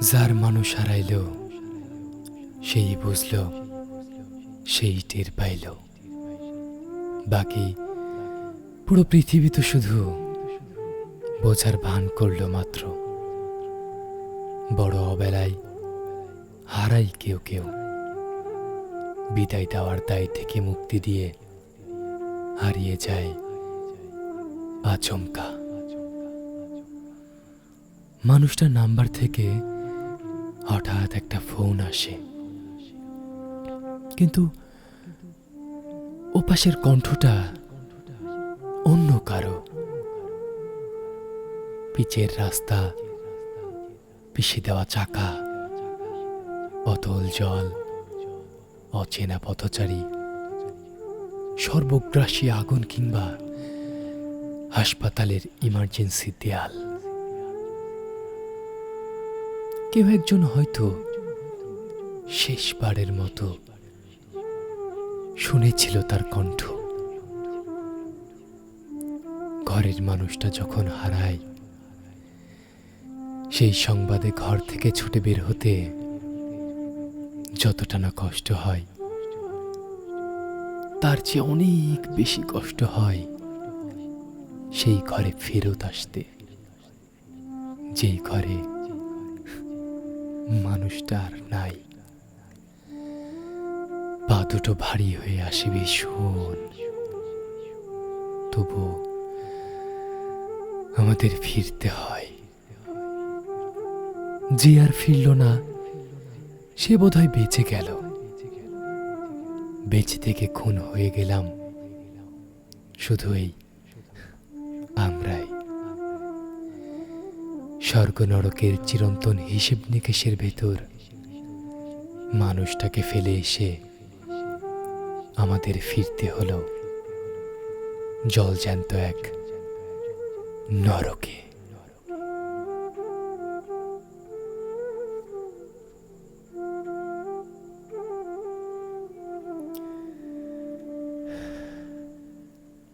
যার মানুষ হারাইল, সেই বুঝল, সেই টের পাইল। বাকি পুরো পৃথিবী তো শুধু বোঝার ভান করল মাত্র। বড় অবেলায় হারাই কেউ কেউ। বিদায় দেওয়ার দায় থেকে মুক্তি দিয়ে হারিয়ে যায় আচমকা। মানুষটার নাম্বার থেকে হঠাৎ একটা ফোন আসে। কিন্তু ওপাশের কণ্ঠটা অন্য কারও। পিচের রাস্তা, পিষে দেওয়া চাকা, অতল জল, অচেনা পথচারী, সর্বগ্রাসী আগুন কিংবা হাসপাতালের ইমার্জেন্সি দেয়াল। কেউ একজন হয়তো শেষবারের মতো শুনেছিল তার কণ্ঠ। ঘরের মানুষটা যখন হারায়, সেই সংবাদে ঘর থেকে ছুটে বের হতে যতটা না কষ্ট হয়, তার চেয়ে অনেক বেশি কষ্ট হয় সেই ঘরে ফেরত আসতে। যেই ঘরে মানুষটা আর নাই। পা দুটো ভারী হয়ে আসে ভীষণ তবু আমাদের ফিরতে হয়। যে আর ফিরল না, সে বোধহয় বেঁচে গেল। বেঁচে থেকে খুন হয়ে গেলাম। শুধু এই আমরাই। স্বর্গ নরকের চিরন্তন হিসেব নিকেশের ভেতর মানুষটাকে ফেলে এসে আমাদের ফিরতে হলো জলজ্যান্ত এক নরকে।